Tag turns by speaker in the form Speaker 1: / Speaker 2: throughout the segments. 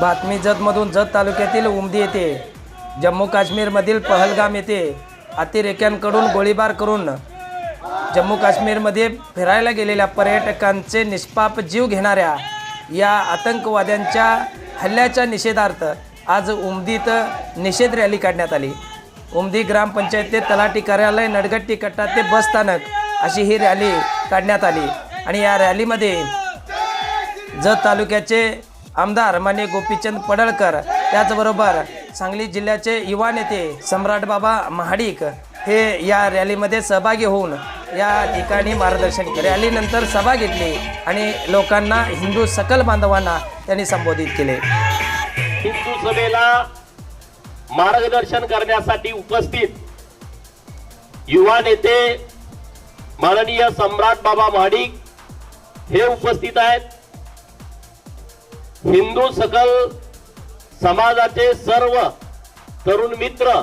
Speaker 1: बातमी जतमधून जत तालुक्यातील उमदी येथे जम्मू काश्मीरमधील पहलगाम येथे अतिरेक्यांकडून गोळीबार करून जम्मू काश्मीरमध्ये फिरायला गेलेल्या पर्यटकांचे निष्पाप जीव घेणाऱ्या या आतंकवाद्यांच्या हल्ल्याच्या निषेधार्थ आज उमदीत निषेध रॅली काढण्यात आली. उमदी ग्रामपंचायत ते तलाठी कार्यालय नडगट्टी कट्टा ते बसस्थानक अशी ही रॅली काढण्यात आली. आणि या रॅलीमध्ये जत तालुक्याचे आमदार माने गोपीचंद पडळकर. त्याचबरोबर सांगली जिल्ह्याचे युवा नेते सम्राट बाबा महाडिक हे या रॅलीमध्ये सहभागी होऊन या ठिकाणी मार्गदर्शन केले. रॅलीनंतर सभा घेतली आणि लोकांना हिंदू सकल बांधवांना त्यांनी संबोधित केले.
Speaker 2: हिंदू सभेला मार्गदर्शन करण्यासाठी उपस्थित युवा नेते माननीय सम्राट बाबा महाडिक हे उपस्थित आहेत. हिंदू सकल समाजाचे सर्व तरुण मित्र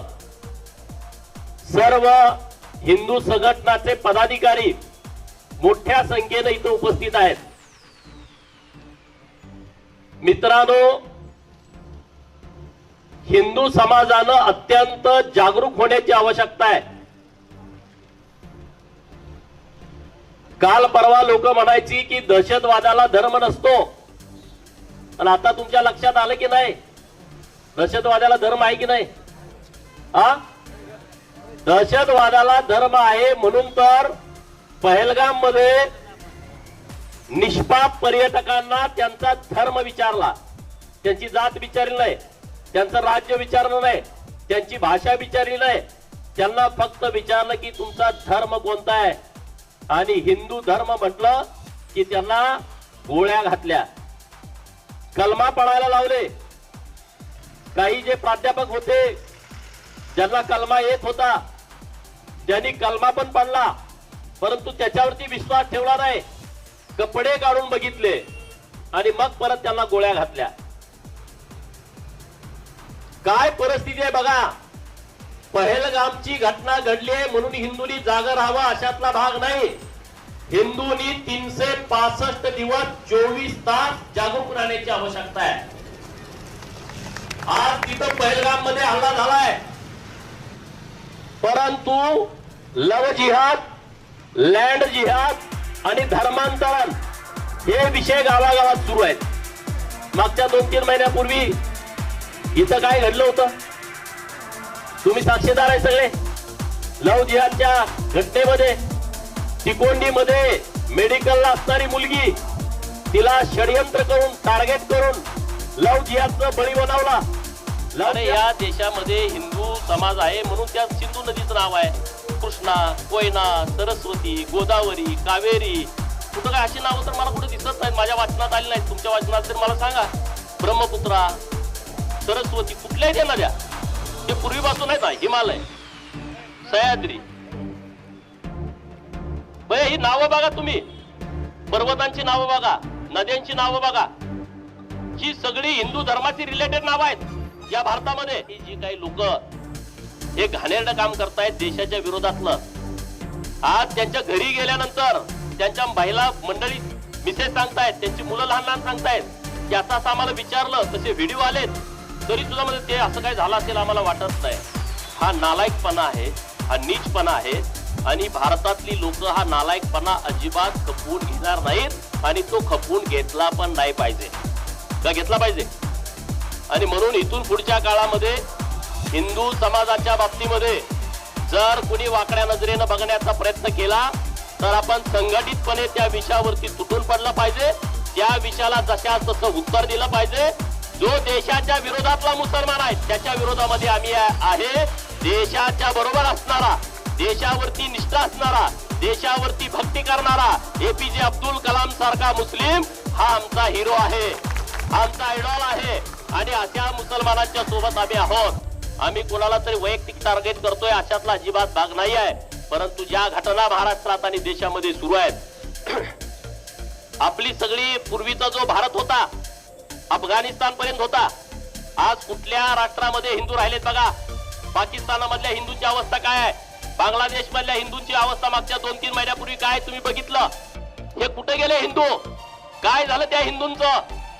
Speaker 2: सर्व हिंदू संघटनाचे पदाधिकारी मोठ्या संख्येने इथं उपस्थित आहेत. मित्रांनो हिंदू समाजानं अत्यंत जागरूक होण्याची आवश्यकता आहे. काल परवा लोक म्हणायची की दहशतवादाला धर्म नसतो. पण आता तुमच्या लक्षात आलं की नाही? दहशतवादाला धर्म आहे की नाही? हा दहशतवादाला धर्म आहे म्हणून तर पहलगाममध्ये निष्पाप पर्यटकांना त्यांचा धर्म विचारला. त्यांची जात विचारली नाही. त्यांचं राज्य विचारलं नाही. त्यांची भाषा विचारली नाही. त्यांना फक्त विचारलं की तुमचा धर्म कोणता आहे? आणि हिंदू धर्म म्हटलं की त्यांना गोळ्या घातल्या. कलमा पडायला लावले. काही जे प्राध्यापक होते ज्यांना कलमा येत होता त्यांनी कलमा पण पडला परंतु त्याच्यावरती विश्वास ठेवला नाही. कपडे काढून बघितले आणि मग परत त्यांना गोळ्या घातल्या. काय परिस्थिती आहे बघा. पहलगामची घटना घडली आहे म्हणून हिंदूंनी जागा राहावा अशातला भाग नाही. हिंदूंनी तीनशे पासष्ट दिवस चोवीस तास जागरूक राहण्याची आवश्यकता आहे. आज तिथं पहिलगाममध्ये हल्ला झालाय. परंतु लव जिहाद लँड जिहाद आणि धर्मांतरण हे विषय गावागावात सुरू आहेत. मागच्या दोन तीन महिन्यापूर्वी इथं काय घडलं होतं? तुम्ही साक्षीदार आहे सगळे. लव जिहादच्या घटनेमध्ये तिकोंडी मध्ये मेडिकलला असणारी मुलगी तिला षडयंत्र करून टार्गेट करून लव जिहादचं बळी बनवला. अरे या देशामध्ये हिंदू समाज आहे म्हणून त्या सिंधू नदीचं नाव आहे. कृष्णा कोयना सरस्वती गोदावरी कावेरी. कुठं काय अशी नावं तर मला कुठं दिसत नाहीत. माझ्या वाचनात आली नाहीत. तुमच्या वाचनात तर मला सांगा. ब्रह्मपुत्रा सरस्वती कुठल्याही त्या नद्या ते पूर्वीपासून आहेत ना हिमालय. सह्याद्री. बया ही नावं बघा तुम्ही. पर्वतांची नावं बघा नद्यांची नावं बघा. ही सगळी हिंदू धर्माची रिलेटेड नावं आहेत या भारतामध्ये. ही जी काही लोक हे घाणेरडं काम करतायत देशाच्या विरोधातलं आज त्यांच्या घरी गेल्यानंतर त्यांच्या महिला मंडळी मिसेस सांगतायत त्यांची मुलं लहान लहान सांगतायत. की आता असं आम्हाला विचारलं तसे व्हिडिओ आलेत तरी सुद्धा म्हणजे ते असं काय झालं असेल आम्हाला वाटत नाही. हा नालायकपणा आहे हा नीचपणा आहे आणि भारतातली लोक हा नालायकपणा अजिबात खपवून घेणार नाहीत आणि तो खपवून घेतला पण नाही पाहिजे. का घेतला पाहिजे? आणि म्हणून इथून पुढच्या काळामध्ये हिंदू समाजाच्या बाबतीमध्ये जर कुणी वाकड्या नजरेनं बघण्याचा प्रयत्न केला तर आपण संघटितपणे त्या विषयावरती तुटून पडलं पाहिजे. त्या विषयाला जशा तसं उत्तर दिलं पाहिजे. जो देशाच्या विरोधातला मुसलमान आहे त्याच्या विरोधामध्ये आम्ही आहे. देशाच्या बरोबर असणारा देशावरती निष्ठा असणारा देशावरती भक्ती करणारा एपीजे अब्दुल कलाम सारखा मुस्लिम हा आमचा हिरो आहे. आमचा आयडॉल आहे. आणि अशा मुसलमानांच्या सोबत आम्ही आहोत. आम्ही कोणाला तरी वैयक्तिक टार्गेट करतोय अशातला अजिबात भाग नाही आहे परंतु ज्या घटना महाराष्ट्रात आणि देशामध्ये सुरू आहेत आपली सगळी पूर्वीचा जो भारत होता अफगाणिस्तान पर्यंत होता आज कुठल्या राष्ट्रामध्ये हिंदू राहिलेत बघा? पाकिस्तानामधल्या हिंदूंची अवस्था काय आहे? बांगलादेश मधल्या हिंदूंची अवस्था मागच्या दोन तीन महिन्यापूर्वी काय तुम्ही बघितलं? हे कुठे गेले हिंदू? काय झालं त्या हिंदूंचं?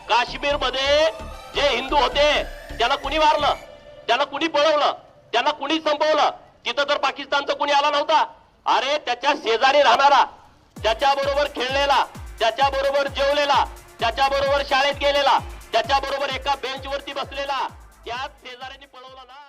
Speaker 2: काश्मीरमध्ये जे हिंदू होते त्याला कुणी मारलं? त्याला कुणी पळवलं? त्याला कुणी संपवलं? तिथं तर पाकिस्तानचा कुणी आला नव्हता. अरे त्याच्या शेजारी राहणारा त्याच्या बरोबर खेळलेला त्याच्या बरोबर जेवलेला त्याच्या बरोबर शाळेत गेलेला त्याच्या बरोबर एका बेंच वरती बसलेला त्याच शेजाऱ्यांनी पळवला ना?